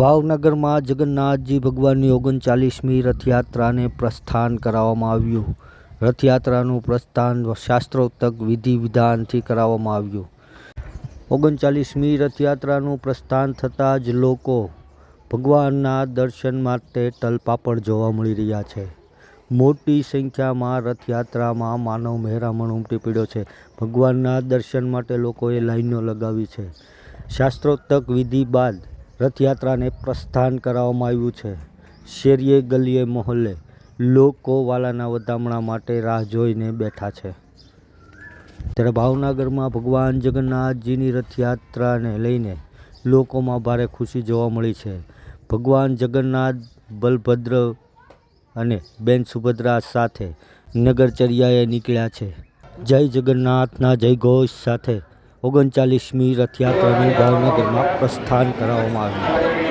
ભાવનગરમાં જગન્નાથજી ભગવાનની ઓગણચાલીસમી રથયાત્રાને પ્રસ્થાન કરાવવામાં આવ્યું. રથયાત્રાનું પ્રસ્થાન શાસ્ત્રોક્તક વિધિ વિધાનથી કરાવવામાં આવ્યું. ઓગણચાલીસમી રથયાત્રાનું પ્રસ્થાન થતાં જ લોકો ભગવાનના દર્શન માટે તલપાપડ જોવા મળી રહ્યા છે. મોટી સંખ્યામાં રથયાત્રામાં માનવ મહેરામણ ઉમટી પડ્યો છે. ભગવાનના દર્શન માટે લોકોએ લાઈનો લગાવી છે. શાસ્ત્રોક્તક વિધિ બાદ રથયાત્રાને પ્રસ્થાન કરાવવામાં આવ્યું છે. શેરીએ, ગલીએ, મોહલ્લે લોકો વાલાના વધામણા માટે રાહ જોઈને બેઠા છે. ત્યારે ભાવનગરમાં ભગવાન જગન્નાથજીની રથયાત્રાને લઈને લોકોમાં ભારે ખુશી જોવા મળી છે. ભગવાન જગન્નાથ, બલભદ્ર અને બેન સુભદ્રા સાથે નગરચર્યાએ નીકળ્યા છે. જય જગન્નાથના જય ઘોષ સાથે ઓગણચાલીસમી રથયાત્રાનું ભાવનગરમાં પ્રસ્થાન કરાવવામાં આવ્યું.